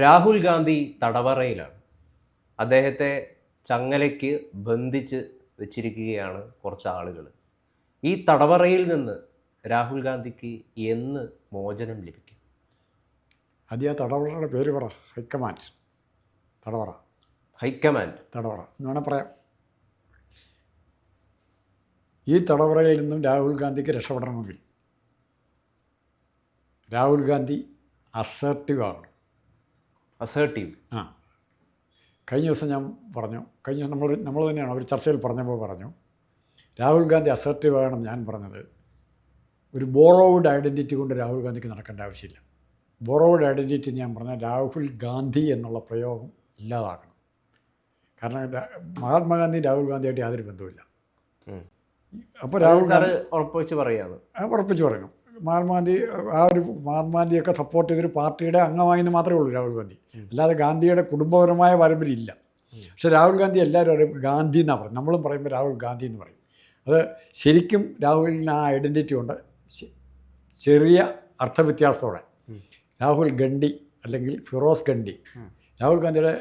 രാഹുൽ ഗാന്ധി തടവറയിലാണ്. അദ്ദേഹത്തെ ചങ്ങലയ്ക്ക് ബന്ധിച്ച് വെച്ചിരിക്കുകയാണ് കുറച്ച് ആളുകൾ ഈ തടവറയിൽ നിന്ന് രാഹുൽ ഗാന്ധിക്ക് എന്ന് മോചനം ലഭിക്കും? ആദ്യ ആ തടവറയുടെ പേര് പറ. High command. തടവറ. High command. തടവറ. എന്ന് വേണം പറയാം. ഈ തടവറയിൽ നിന്നും രാഹുൽ ഗാന്ധിക്ക് രക്ഷപ്പെടണമെങ്കിൽ രാഹുൽ ഗാന്ധി അസർട്ടീവ് ആകണം അസേർട്ടീവ് ആ. കഴിഞ്ഞ ദിവസം ഞാൻ പറഞ്ഞു കഴിഞ്ഞ ദിവസം നമ്മൾ നമ്മൾ തന്നെയാണ് ഒരു ചർച്ചയിൽ പറഞ്ഞപ്പോൾ പറഞ്ഞു രാഹുൽ ഗാന്ധി അസേർട്ടീവ് ആകണം ഞാൻ പറഞ്ഞത് ഒരു ബോറോവുഡ് ഐഡന്റിറ്റി കൊണ്ട് രാഹുൽ ഗാന്ധിക്ക് നടക്കേണ്ട ആവശ്യമില്ല. ബോറോവുഡ് ഐഡന്റിറ്റി ഞാൻ പറഞ്ഞാൽ രാഹുൽ ഗാന്ധി എന്നുള്ള പ്രയോഗം ഇല്ലാതാക്കണം. കാരണം മഹാത്മാഗാന്ധി രാഹുൽ ഗാന്ധിയായിട്ട് യാതൊരു ബന്ധവുമില്ല. അപ്പോൾ രാഹുൽ ഗാന്ധി ഉറപ്പിച്ച് പറയാതെ പറയാണ് ഉറപ്പിച്ച് പറഞ്ഞു മഹാത്മാഗാന്ധി ആ ഒരു മഹാത്മാഗാന്ധിയൊക്കെ സപ്പോർട്ട് ചെയ്തൊരു പാർട്ടിയുടെ അംഗമായി എന്ന് മാത്രമേ ഉള്ളൂ രാഹുൽ ഗാന്ധി. അല്ലാതെ ഗാന്ധിയുടെ കുടുംബപരമായ പാരമ്പര്യം ഇല്ല പക്ഷേ രാഹുൽ ഗാന്ധി എല്ലാവരും അറിയും ഗാന്ധി എന്നാണ് പറയും നമ്മളും പറയുമ്പോൾ രാഹുൽ ഗാന്ധി എന്ന് പറയും. അത് ശരിക്കും രാഹുലിന് ആ ഐഡന്റിറ്റി ഉണ്ട്. ചെറിയ അർത്ഥവ്യത്യാസത്തോടെ. രാഹുൽ ഗണ്ഡി അല്ലെങ്കിൽ ഫിറോസ് ഗണ്ഡി. രാഹുൽ ഗാന്ധിയുടെ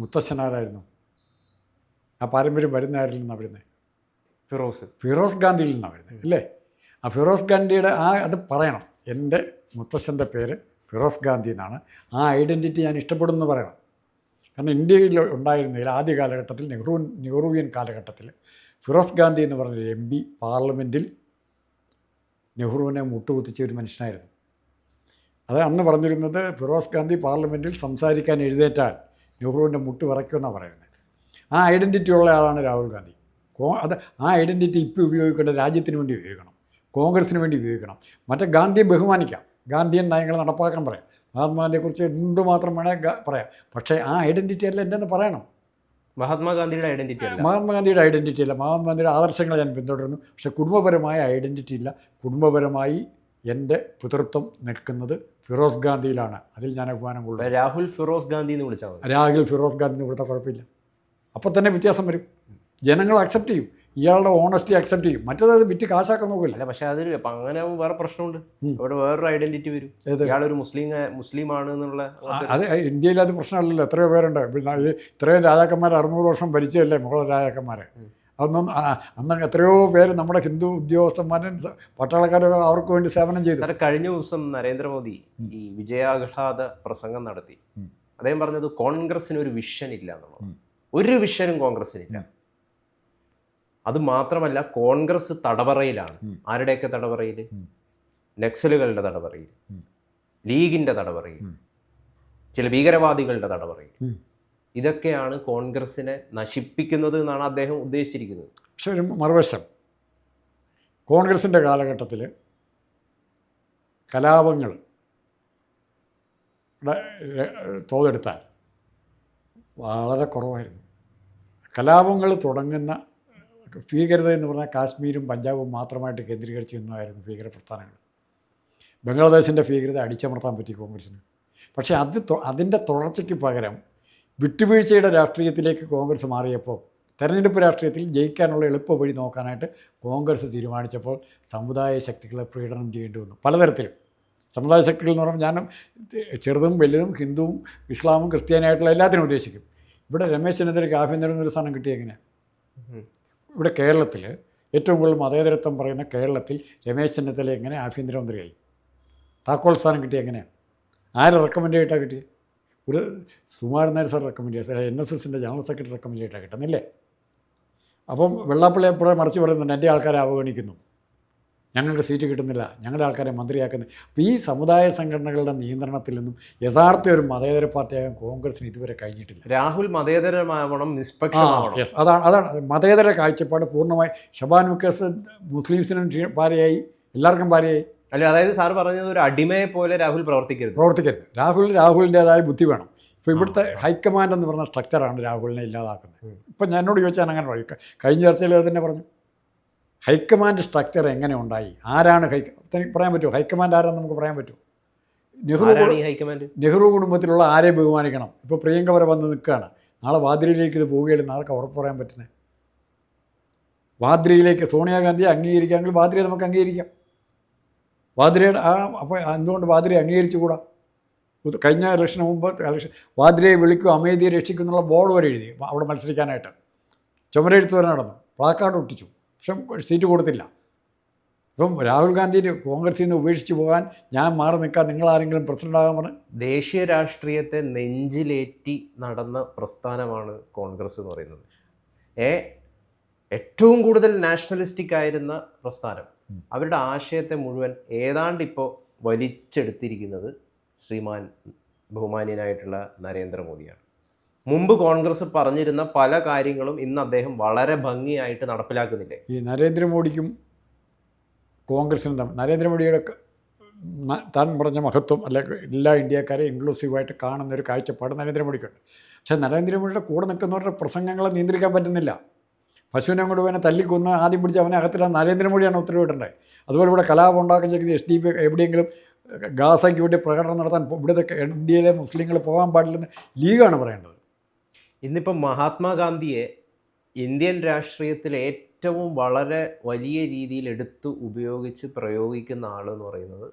മുത്തശ്ശനാരായിരുന്നു ആ പാരമ്പര്യം വരുന്ന ആരിൽ നിന്നാണ് വരുന്നത്? ഫിറോസ്. ഫിറോസ് ഗാന്ധിയിൽ നിന്നാണ് വരുന്നത് അല്ലേ? ആ ഫിറോസ് ഗാന്ധിയുടെ ആ അത് പറയണം. എന്റെ മുത്തശ്ശന്റെ പേര് ഫിറോസ് ഗാന്ധി എന്നാണ്. ആ ഐഡന്റിറ്റി ഞാൻ ഇഷ്ടപ്പെടുന്നു പറയണം. കാരണം ഇന്ത്യയിൽ ഉണ്ടായിരുന്നതിൽ ആദ്യ കാലഘട്ടത്തിൽ നെഹ്റു നെഹ്റുവിയൻ കാലഘട്ടത്തിൽ ഫിറോസ് ഗാന്ധി എന്ന് പറഞ്ഞ എം പി പാർലമെന്റിൽ നെഹ്റുവിനെ മുട്ടുകുത്തിച്ച ഒരു മനുഷ്യനായിരുന്നു. അത് അന്ന് പറഞ്ഞിരുന്നത് ഫിറോസ് ഗാന്ധി പാർലമെന്റിൽ സംസാരിക്കാൻ എഴുന്നേറ്റാൽ നെഹ്റുവിന്റെ മുട്ട് വിറയ്ക്കുമെന്നാണ് പറയുന്നത്. ആ ഐഡന്റിറ്റി ഉള്ള ആളാണ് രാഹുൽ ഗാന്ധി. അത് ആ ഐഡന്റിറ്റി ഇപ്പോൾ ഉപയോഗിക്കേണ്ട രാജ്യത്തിന് വേണ്ടി ഉപയോഗിക്കണം. കോൺഗ്രസിന് വേണ്ടി ഉപയോഗിക്കണം മറ്റേ ഗാന്ധിയെ ബഹുമാനിക്കാം. ഗാന്ധിയൻ നയങ്ങൾ നടപ്പാക്കാൻ പറയാം. മഹാത്മാഗാന്ധിയെക്കുറിച്ച് എന്തുമാത്രം വേണേൽ ഗ- പറയാം. പക്ഷേ ആ ഐഡന്റിറ്റി അല്ല എന്റെന്ന് പറയണം. മഹാത്മാഗാന്ധിയുടെ ഐഡന്റിറ്റി അല്ല. മഹാത്മാഗാന്ധിയുടെ ഐഡന്റിറ്റി അല്ല. മഹാത്മാഗാന്ധിയുടെ ആദർശങ്ങൾ ഞാൻ പിന്തുടരുന്നു. പക്ഷേ കുടുംബപരമായ ഐഡന്റിറ്റി ഇല്ല. കുടുംബപരമായി എന്റെ പിതൃത്വം നിൽക്കുന്നത് ഫിറോസ് ഗാന്ധിയിലാണ്. അതിൽ ഞാൻ അഭിമാനം കൊള്ളു രാഹുൽ ഫിറോസ് ഗാന്ധി എന്ന് വിളിച്ചാൽ രാഹുൽ ഫിറോസ് ഗാന്ധി എന്ന് കൊടുത്താൽ കുഴപ്പമില്ല. അപ്പോൾ തന്നെ വ്യത്യാസം വരും. ജനങ്ങൾ അക്സെപ്റ്റ് ചെയ്യും. ഇയാളുടെ ഓണസ്റ്റി അക്സെപ്റ്റ് ചെയ്യും. മറ്റേത് അത് വിറ്റ് കാശാക്കാൻ നോക്കില്ല അല്ല പക്ഷെ അതൊരു അപ്പം അങ്ങനെ വേറെ പ്രശ്നമുണ്ട്. അവിടെ വേറൊരു ഐഡന്റിറ്റി വരും? ഇയാളൊരു മുസ്ലിം മുസ്ലിം ആണ് എന്നുള്ള അത് ഇന്ത്യയിൽ അത് പ്രശ്നമല്ലല്ലോ. എത്രയോ പേരുണ്ട്. പിന്നെ ഇത്രയും രാജാക്കന്മാർ അറുന്നൂറ് വർഷം ഭരിച്ചതല്ലേ മുഗൾ രാജാക്കന്മാരെ? അതൊന്നും അന്ന് എത്രയോ പേര് നമ്മുടെ ഹിന്ദു ഉദ്യോഗസ്ഥന്മാരും പട്ടാളക്കാരൊക്കെ അവർക്ക് വേണ്ടി സേവനം ചെയ്തു. കഴിഞ്ഞ ദിവസം നരേന്ദ്രമോദി ഈ വിജയാഹ്ലാദ പ്രസംഗം നടത്തി. അദ്ദേഹം പറഞ്ഞത് കോൺഗ്രസിന് ഒരു വിഷൻ ഇല്ല എന്നുള്ളത് ഒരു വിഷനും കോൺഗ്രസിനില്ല അത് മാത്രമല്ല കോൺഗ്രസ് തടവറയിലാണ്. ആരുടെയൊക്കെ തടവറയിൽ. നക്സലുകളുടെ തടവറയിൽ. ലീഗിന്റെ തടവറയിൽ ചില ഭീകരവാദികളുടെ തടവറയിൽ ഇതൊക്കെയാണ് കോൺഗ്രസിനെ നശിപ്പിക്കുന്നത് എന്നാണ് അദ്ദേഹം ഉദ്ദേശിച്ചിരിക്കുന്നത്. പക്ഷേ ഒരു മറുവശം. കോൺഗ്രസിന്റെ കാലഘട്ടത്തിൽ കലാപങ്ങൾ തോതെടുത്താൽ വളരെ കുറവായിരുന്നു. കലാപങ്ങൾ തുടങ്ങുന്ന ഭീകരത എന്ന് പറഞ്ഞാൽ കാശ്മീരും പഞ്ചാബും മാത്രമായിട്ട് കേന്ദ്രീകരിച്ച് നിന്നായിരുന്നു ഭീകര പ്രസ്ഥാനങ്ങൾ ബംഗ്ലാദേശിന്റെ ഭീകരത അടിച്ചമർത്താൻ പറ്റി കോൺഗ്രസ്സിന്. പക്ഷേ അത് അതിന്റെ തുടർച്ചയ്ക്ക് പകരം വിട്ടുവീഴ്ചയുടെ രാഷ്ട്രീയത്തിലേക്ക് കോൺഗ്രസ് മാറിയപ്പോൾ തെരഞ്ഞെടുപ്പ് രാഷ്ട്രീയത്തിൽ ജയിക്കാനുള്ള എളുപ്പ വഴി നോക്കാനായിട്ട് കോൺഗ്രസ് തീരുമാനിച്ചപ്പോൾ സമുദായ ശക്തികളെ പ്രീഡനം ചെയ്യേണ്ടി വന്നു. പലതരത്തിലും. സമുദായ ശക്തികൾ എന്ന് പറയുമ്പോൾ ഞാൻ ചെറുതും വലുതും ഹിന്ദുവും ഇസ്ലാമും ക്രിസ്ത്യാനിയായിട്ടുള്ള എല്ലാത്തിനും ഉദ്ദേശിക്കും. ഇവിടെ രമേശ് ചെന്നിത്തലയ്ക്ക് ആഭ്യന്തരം സ്ഥാനം കിട്ടിയ. ഇവിടെ കേരളത്തിൽ ഏറ്റവും കൂടുതൽ മതേതരത്വം പറയുന്ന കേരളത്തിൽ രമേശ് ചെന്നിത്തല എങ്ങനെ ആഭ്യന്തരമന്ത്രിയായി? താക്കോൽ സ്ഥാനം കിട്ടിയ എങ്ങനെയാണ് ആരെ റെക്കമെൻഡ് ചെയ്തിട്ടാണ് കിട്ടിയത് ഒരു സുമാരൻ നായർ സാർ റെക്കമെൻഡ് ചെയ്ത എൻ എസ് എസിന്റെ ജനറൽ സെക്രട്ടറി റെക്കമെൻഡ് ചെയ്തിട്ടാണ് കിട്ടുന്നില്ലേ അപ്പം വെള്ളാപ്പള്ളി എപ്പോഴും മറിച്ച് പറയുന്നുണ്ട് എന്റെ ആൾക്കാരെ അവഗണിക്കുന്നു. ഞങ്ങൾക്ക് സീറ്റ് കിട്ടുന്നില്ല. ഞങ്ങളുടെ ആൾക്കാരെ മന്ത്രിയാക്കുന്നു അപ്പോൾ ഈ സമുദായ സംഘടനകളുടെ നിയന്ത്രണത്തിൽ നിന്നും യഥാർത്ഥ ഒരു മതേതര പാർട്ടിയാകാൻ കോൺഗ്രസിന് ഇതുവരെ കഴിഞ്ഞിട്ടില്ല. രാഹുൽ മതേതരമാവണം നിഷ്പക്ഷ നിഷ്പക്ഷമാവണം യെസ് അതാണ് അതാണ്. മതേതര കാഴ്ചപ്പാട് പൂർണമായി ഷബാൻ മുക്കേസ് മുസ്ലിംസിനും ഭാര്യയായി എല്ലാവർക്കും ഭാര്യയായി. അല്ല അതായത് സാർ പറഞ്ഞത് ഒരു അടിമയെ പോലെ രാഹുൽ പ്രവർത്തിക്കരുത്. പ്രവർത്തിക്കരുത്. രാഹുൽ രാഹുലിന്റേതായ ബുദ്ധി വേണം. ഇപ്പോൾ ഇവിടുത്തെ ഹൈക്കമാൻഡ് എന്ന് പറഞ്ഞ സ്ട്രക്ചറാണ് രാഹുലിനെ ഇല്ലാതാക്കുന്നത്. ഇപ്പം ഞാനോട് ചോദിച്ചാൽ അങ്ങനെ പറയും. കഴിഞ്ഞ ചർച്ചയിൽ അത് തന്നെ പറഞ്ഞു. ഹൈക്കമാൻഡ് സ്ട്രക്ചർ എങ്ങനെ ഉണ്ടായി? ആരാണ് ഹൈ പറയാൻ പറ്റുമോ? ഹൈക്കമാൻഡ് ആരാന്ന് നമുക്ക് പറയാൻ പറ്റുമോ? നെഹ്റു ഹൈക്കമാൻഡ്? നെഹ്റു കുടുംബത്തിലുള്ള ആരെ ബഹുമാനിക്കണം? ഇപ്പോൾ പ്രിയങ്ക വരെ വന്ന് നിൽക്കുകയാണ്. നാളെ വാദ്രയിലേക്ക് ഇത് പോവുകയില്ലെന്ന് ആർക്ക് ഉറപ്പ് പറയാൻ പറ്റുന്നത് വാദ്രയിലേക്ക് സോണിയാഗാന്ധിയെ അംഗീകരിക്കാമെങ്കിൽ വാദ്രയെ നമുക്ക് അംഗീകരിക്കാം. വാദ്രയുടെ ആ അപ്പോൾ എന്തുകൊണ്ട് വാദ്രയെ അംഗീകരിച്ചുകൂടാ? കഴിഞ്ഞ ഇലക്ഷന് മുമ്പ് ഇലക്ഷൻ വാദ്രയെ വിളിക്കും അമേദിയെ രക്ഷിക്കും എന്നുള്ള ബോർഡ് വരെ എഴുതി. അവിടെ മത്സരിക്കാനായിട്ട്. ചുമരെഴുത്ത് വരെ നടന്നു. പ്ലാക്കാർഡ് ഒട്ടിച്ചു. പക്ഷെ സീറ്റ് കൊടുത്തില്ല. ഇപ്പം രാഹുൽ ഗാന്ധി കോൺഗ്രസിൽ നിന്ന് ഉപേക്ഷിച്ച് പോകാൻ ഞാൻ മാറി നിൽക്കാൻ നിങ്ങൾ ആരെങ്കിലും പ്രസിഡന്റ് ആകാൻ പറഞ്ഞ് ദേശീയ രാഷ്ട്രീയത്തെ നെഞ്ചിലേറ്റി നടന്ന പ്രസ്ഥാനമാണ് കോൺഗ്രസ് എന്ന് പറയുന്നത്. ഏ ഏറ്റവും കൂടുതൽ നാഷണലിസ്റ്റിക് ആയിരുന്ന പ്രസ്ഥാനം. അവരുടെ ആശയത്തെ മുഴുവൻ ഏതാണ്ട് ഇപ്പോൾ വലിച്ചെടുത്തിരിക്കുന്നത് ശ്രീമാൻ ബഹുമാന്യനായിട്ടുള്ള നരേന്ദ്രമോദിയാണ്. മുമ്പ് കോൺഗ്രസ് പറഞ്ഞിരുന്ന പല കാര്യങ്ങളും ഇന്ന് അദ്ദേഹം വളരെ ഭംഗിയായിട്ട് നടപ്പിലാക്കുന്നില്ലേ? ഈ നരേന്ദ്രമോദിക്കും കോൺഗ്രസിനും തമ്മിൽ നരേന്ദ്രമോദിയുടെ താൻ പറഞ്ഞ മഹത്വം അല്ലെ എല്ലാ ഇന്ത്യക്കാരെ ഇൻക്ലൂസീവായിട്ട് കാണുന്ന ഒരു കാഴ്ചപ്പാട് നരേന്ദ്രമോദിക്കുണ്ട്. പക്ഷേ നരേന്ദ്രമോദിയുടെ കൂടെ നിൽക്കുന്നവരുടെ പ്രസംഗങ്ങളെ നിയന്ത്രിക്കാൻ പറ്റുന്നില്ല. പശുവിനെ കൊണ്ട് പോയി തല്ലിക്കൊന്ന് ആദ്യം പിടിച്ച് അവനെ അകത്തിടാൻ നരേന്ദ്രമോദിയാണ് ഉത്തരവിടേണ്ടത് അതുപോലെ ഇവിടെ കലാപം ഉണ്ടാക്കാൻ ചെയ്യുന്നത് എസ് ഡി പി എവിടെയെങ്കിലും ഗാസയ്ക്ക് വേണ്ടി പ്രകടനം നടത്താൻ ഇവിടുത്തെ ഇന്ത്യയിലെ മുസ്ലിങ്ങൾ പോകാൻ പാടില്ലെന്ന് ലീഗാണ് പറയേണ്ടത്. ഇന്നിപ്പം മഹാത്മാഗാന്ധിയെ ഇന്ത്യൻ രാഷ്ട്രീയത്തിൽ ഏറ്റവും വളരെ വലിയ രീതിയിൽ എടുത്ത് ഉപയോഗിച്ച് പ്രയോഗിക്കുന്ന ആൾ എന്ന് പറയുന്നത്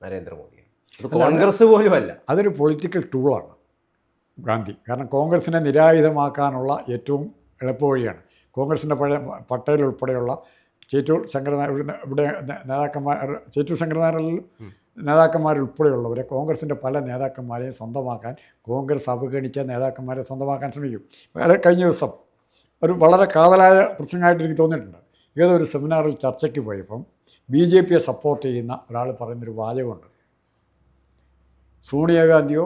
നരേന്ദ്രമോദിയാണ്. അത് കോൺഗ്രസ് പോലും അല്ല അതൊരു പൊളിറ്റിക്കൽ ടൂളാണ് ഗാന്ധി. കാരണം കോൺഗ്രസിനെ നിരായുധമാക്കാനുള്ള ഏറ്റവും എളുപ്പവഴിയാണ് കോൺഗ്രസിന്റെ പഴയ പട്ടേൽ ഉൾപ്പെടെയുള്ള ചേറ്റൂർ ശങ്കരനായ ഇവിടെ നേതാക്കന്മാർ ചേറ്റൂർ ശങ്കരനായരിൽ നേതാക്കന്മാരുൾപ്പെടെയുള്ളവരെ കോൺഗ്രസിന്റെ പല നേതാക്കന്മാരെയും സ്വന്തമാക്കാൻ കോൺഗ്രസ് അവഗണിച്ച നേതാക്കന്മാരെ സ്വന്തമാക്കാൻ ശ്രമിക്കും. കഴിഞ്ഞ ദിവസം ഒരു വളരെ കാതലായ പ്രശ്നമായിട്ട് എനിക്ക് തോന്നിയിട്ടുണ്ട്. ഏതൊരു സെമിനാറിൽ ചർച്ചയ്ക്ക് പോയപ്പം ബി ജെ പിയെ സപ്പോർട്ട് ചെയ്യുന്ന ഒരാൾ പറയുന്നൊരു വാചകമുണ്ട്. സോണിയാഗാന്ധിയോ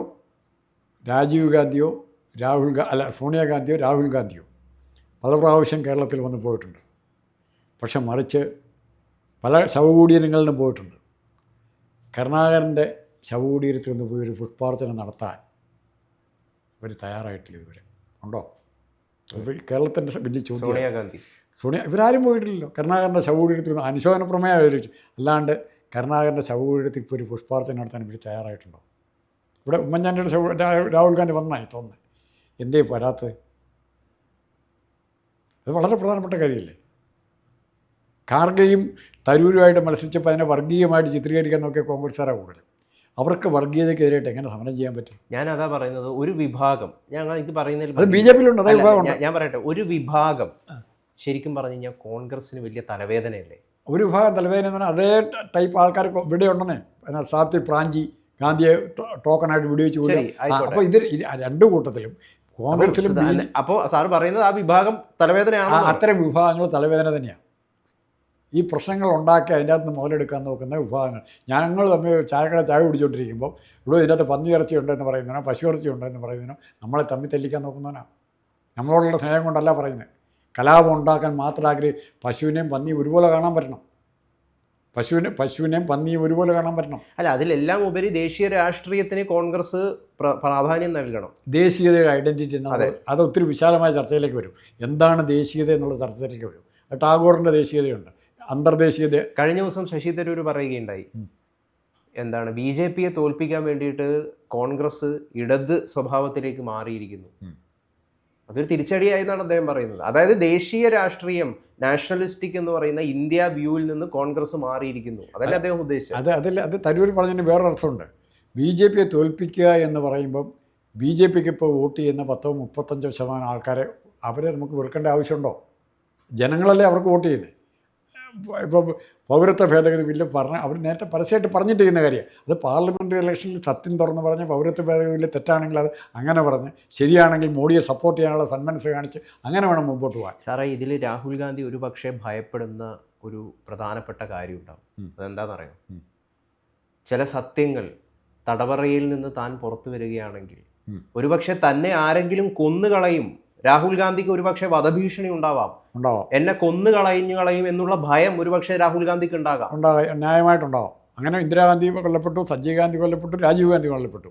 രാജീവ് ഗാന്ധിയോ രാഹുൽ അല്ല സോണിയാഗാന്ധിയോ രാഹുൽ ഗാന്ധിയോ പല പ്രാവശ്യം കേരളത്തിൽ വന്ന് പോയിട്ടുണ്ട്. പക്ഷെ മറിച്ച് പല ശവകൂടിയനങ്ങളിലും പോയിട്ടുണ്ട്. കരുണാകരന്റെ ശവകുടീരത്തിൽ നിന്ന് പോയി ഒരു പുഷ്പാർച്ചന നടത്താൻ ഇവർ തയ്യാറായിട്ടില്ല ഇതുവരെ. ഉണ്ടോ? കേരളത്തിന്റെ വലിയ ചോദ്യം സോണിയാഗാന്ധി സോണിയ ഇവരാരും പോയിട്ടില്ലല്ലോ. കരുണാകരന്റെ ശവകുടീരത്തിൽ നിന്ന് അനുശോചന പ്രമേയം ആലോചിച്ചു. അല്ലാണ്ട് കരുണാകരന്റെ ശവകുടീരത്തിൽ ഇപ്പോൾ ഒരു പുഷ്പാർച്ചന നടത്താൻ ഇവർ തയ്യാറായിട്ടുണ്ടോ? ഇവിടെ ഉമ്മൻചാണ്ടിയുടെ ശവ രാഹുൽ ഗാന്ധി വന്നായി തോന്നുന്നത് എന്തേ വരാത്തത് അത് വളരെ പ്രധാനപ്പെട്ട കാര്യമല്ലേ? കാർഗയും തരൂരുമായിട്ട് മത്സരിച്ചപ്പോൾ അതിനെ വർഗീയമായിട്ട് ചിത്രീകരിക്കാൻ നോക്കിയ കോൺഗ്രസ്സുകാരാണ് കൂടുതൽ. അവർക്ക് വർഗീയതയ്ക്കെതിരായിട്ട് എങ്ങനെ സമരം ചെയ്യാൻ പറ്റും? ഞാൻ അതാ പറയുന്നത് ഒരു വിഭാഗം ഞങ്ങൾ ഇത് പറയുന്നതിൽ അത് ബി ജെ പിയിലുണ്ട് അതേ വിഭാഗം ഞാൻ- പറയട്ടെ ഒരു വിഭാഗം ശരിക്കും പറഞ്ഞു കഴിഞ്ഞാൽ കോൺഗ്രസ്സിന് വലിയ തലവേദനയല്ലേ? ഒരു വിഭാഗം തലവേദന എന്ന് പറഞ്ഞാൽ അതേ ടൈപ്പ് ആൾക്കാർ ഇവിടെ ഉണ്ടെന്നേ. പിന്നെ സാത്വി പ്രാഞ്ചി ഗാന്ധിയെ ടോക്കണായിട്ട് വെടിവെച്ച് ശരി, കൊല്ലുക. അപ്പോൾ ഇത് രണ്ട് കൂട്ടത്തിലും കോൺഗ്രസിലും അപ്പോൾ സാർ പറയുന്നത് ആ വിഭാഗം തലവേദനയാണ് അത്തരം വിഭാഗങ്ങൾ തലവേദന തന്നെയാണ് ഈ പ്രശ്നങ്ങൾ ഉണ്ടാക്കി അതിന്റെ അകത്ത് മുതലെടുക്കാൻ നോക്കുന്ന വിഭാഗങ്ങൾ. ഞങ്ങൾ തമ്മിൽ ചായക്കട ചായ കുടിച്ചുകൊണ്ടിരിക്കുമ്പോൾ ഇവിടെ ഇതിന്റെ അകത്ത് പന്നി ഇറച്ചി ഉണ്ടെന്ന് പറയുന്നതിനോ പശു ഇറച്ചി ഉണ്ടെന്ന് പറയുന്നതിനോ നമ്മളെ തമ്മിൽ തെല്ലിക്കാൻ നോക്കുന്നവനാണ് നമ്മളോടുള്ള സ്നേഹം കൊണ്ടല്ല പറയുന്നത്. കലാപം ഉണ്ടാക്കാൻ മാത്രം ആഗ്രഹം പശുവിനെയും പന്നിയും ഒരുപോലെ കാണാൻ പറ്റണം. പശുവിനെ പശുവിനെയും പന്നിയും ഒരുപോലെ കാണാൻ പറ്റണം. അല്ല അതിലെല്ലാം ഉപരി ദേശീയ രാഷ്ട്രീയത്തിന് കോൺഗ്രസ് പ്രാധാന്യം നൽകണം. ദേശീയതയുടെ ഐഡന്റിറ്റി എന്നത് അത്. ഒത്തിരി വിശാലമായ ചർച്ചയിലേക്ക് വരും. എന്താണ് ദേശീയത എന്നുള്ള ചർച്ചയിലേക്ക് വരും. ടാഗോറിന്റെ ദേശീയതയുണ്ട്. അന്തർദേശീയത കഴിഞ്ഞ ദിവസം ശശി തരൂർ പറയുകയുണ്ടായി. എന്താണ് ബി ജെ പിയെ തോൽപ്പിക്കാൻ വേണ്ടിയിട്ട് കോൺഗ്രസ് ഇടത് സ്വഭാവത്തിലേക്ക് മാറിയിരിക്കുന്നു. അതൊരു തിരിച്ചടിയായി എന്നാണ് അദ്ദേഹം പറയുന്നത്. അതായത് ദേശീയ രാഷ്ട്രീയം നാഷണലിസ്റ്റിക് എന്ന് പറയുന്ന ഇന്ത്യ വ്യൂവിൽ നിന്ന് കോൺഗ്രസ് മാറിയിരിക്കുന്നു. അതല്ല അദ്ദേഹം ഉദ്ദേശിച്ചത്? അത് അതിൽ അത് തരൂർ പറഞ്ഞതിന് വേറൊരു അർത്ഥമുണ്ട് ബി ജെ പിയെ തോൽപ്പിക്കുക എന്ന് പറയുമ്പം ബി ജെ പിക്ക് ഇപ്പോൾ വോട്ട് ചെയ്യുന്ന പത്തോ മുപ്പത്തഞ്ചോ ശതമാനം ആൾക്കാരെ അവരെ നമുക്ക് വിൽക്കേണ്ട ആവശ്യമുണ്ടോ? ജനങ്ങളല്ലേ അവർക്ക് വോട്ട് ചെയ്യുന്നത്? ഇപ്പം പൗരത്വ ഭേദഗതി ബില്ല് പറഞ്ഞ അവർ നേരത്തെ പരസ്യമായിട്ട് പറഞ്ഞിട്ട് ചെയ്യുന്ന കാര്യം. അത് പാർലമെന്ററി ഇലക്ഷനിൽ സത്യം തുറന്ന് പറഞ്ഞ് പൗരത്വ ഭേദഗതി ബില്ല് തെറ്റാണെങ്കിൽ അത് അങ്ങനെ പറഞ്ഞ് ശരിയാണെങ്കിൽ മോഡിയെ സപ്പോർട്ട് ചെയ്യാനുള്ള സന്മനസ് കാണിച്ച് അങ്ങനെ വേണം മുമ്പോട്ട് പോകാൻ. സാറേ ഇതിൽ രാഹുൽ ഗാന്ധി ഒരു പക്ഷേ ഭയപ്പെടുന്ന ഒരു പ്രധാനപ്പെട്ട കാര്യം ഉണ്ടാവും. അതെന്താണെന്നറിയോ? ചില സത്യങ്ങൾ തടവറയിൽ നിന്ന് താൻ പുറത്തു വരികയാണെങ്കിൽ. ഒരുപക്ഷെ തന്നെ ആരെങ്കിലും കൊന്നുകളയും രാഹുൽ ഗാന്ധിക്ക് ഒരുപക്ഷെ വധഭീഷണി ഉണ്ടാവാം. ഉണ്ടാവാം. എന്നെ കൊന്നു കളഞ്ഞു കളയും എന്നുള്ള ഭയം ഒരുപക്ഷെ രാഹുൽ ഗാന്ധിക്ക് ഉണ്ടാകാം. ഉണ്ടാകാം ന്യായമായിട്ടുണ്ടാവാം. അങ്ങനെ ഇന്ദിരാഗാന്ധി കൊല്ലപ്പെട്ടു സഞ്ജയ് ഗാന്ധി കൊല്ലപ്പെട്ടു രാജീവ് ഗാന്ധി കൊല്ലപ്പെട്ടു.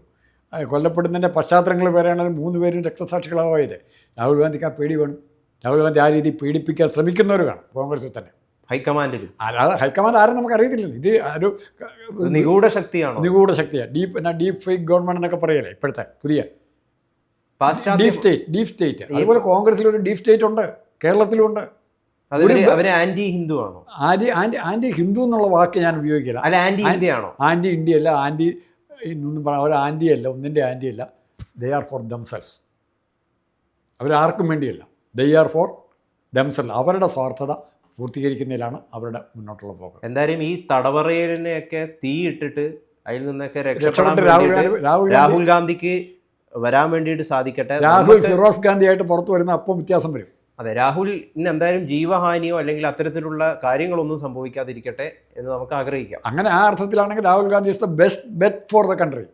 കൊല്ലപ്പെടുന്നതിന്റെ പശ്ചാത്തലങ്ങൾ വരെയാണെങ്കിൽ മൂന്ന് പേരും രക്തസാക്ഷികളാവായില്ലേ രാഹുൽ ഗാന്ധിക്ക് ആ പേടി വേണം. രാഹുൽ ഗാന്ധി ആ രീതി പീഡിപ്പിക്കാൻ ശ്രമിക്കുന്നവർ വേണം കോൺഗ്രസിൽ തന്നെ. ഹൈക്കമാൻഡിൽ അല്ലാതെ ഹൈക്കമാൻഡ് ആരും നമുക്ക് അറിയത്തില്ല ഇത് ഒരു നിഗൂഢ ശക്തിയാണ്? നിഗൂഢ ശക്തിയാണ് ഡീപ്പ് എന്നാ ഡീപ്പ് ഫേക്ക് ഗവൺമെന്റ് എന്നൊക്കെ പറയല്ലേ ഇപ്പോഴത്തെ പുതിയ? ഡീപ് സ്റ്റേറ്റ് ഡീപ് സ്റ്റേറ്റ് അതുപോലെ കോൺഗ്രസിൽ ഒരു ഡീപ് സ്റ്റേറ്റ് ഉണ്ട്. കേരളത്തിലുണ്ട്. അവർ ആന്റി ഹിന്ദു ആണോ? ആന്റി ആന്റി ആന്റി ഹിന്ദു എന്നുള്ള വാക്ക് ഞാൻ ഉപയോഗിക്കില്ല. അല്ല ആന്റി ഇന്ത്യ ആണോ? ആന്റി ഇന്ത്യ അല്ല ആന്റി ഇന്നൊന്നും പറയാം അവർ ഒന്നിന്റെ ആന്റി അല്ല. ദേ ആർ ഫോർ ദംസെൽസ് അവരാർക്കും വേണ്ടിയല്ല. ദേ ആർ ഫോർ ദംസെൽസ് അവരുടെ സ്വാർത്ഥത പൂർത്തീകരിക്കുന്നതിലാണ് അവരുടെ മുന്നോട്ടുള്ള പോക്ക്. എന്തായാലും ഈ തടവറയിലിനെയൊക്കെ തീ ഇട്ടിട്ട് അതിൽ നിന്നൊക്കെ രക്ഷപ്പെട്ട് രാഹുൽ രാഹുൽ ഗാന്ധിക്ക് വരാൻ വേണ്ടിയിട്ട് സാധിക്കട്ടെ. രാഹുൽ ഫിറോസ് ഗാന്ധിയായിട്ട് പുറത്തു വരുന്ന അപ്പം വ്യത്യാസം വരും. അതെ രാഹുലിന് എന്തായാലും ജീവഹാനിയോ അല്ലെങ്കിൽ അത്തരത്തിലുള്ള കാര്യങ്ങളൊന്നും സംഭവിക്കാതിരിക്കട്ടെ എന്ന് നമുക്ക് ആഗ്രഹിക്കാം. അങ്ങനെ ആ അർത്ഥത്തിലാണെങ്കിൽ Rahul Gandhi is the best bet for the country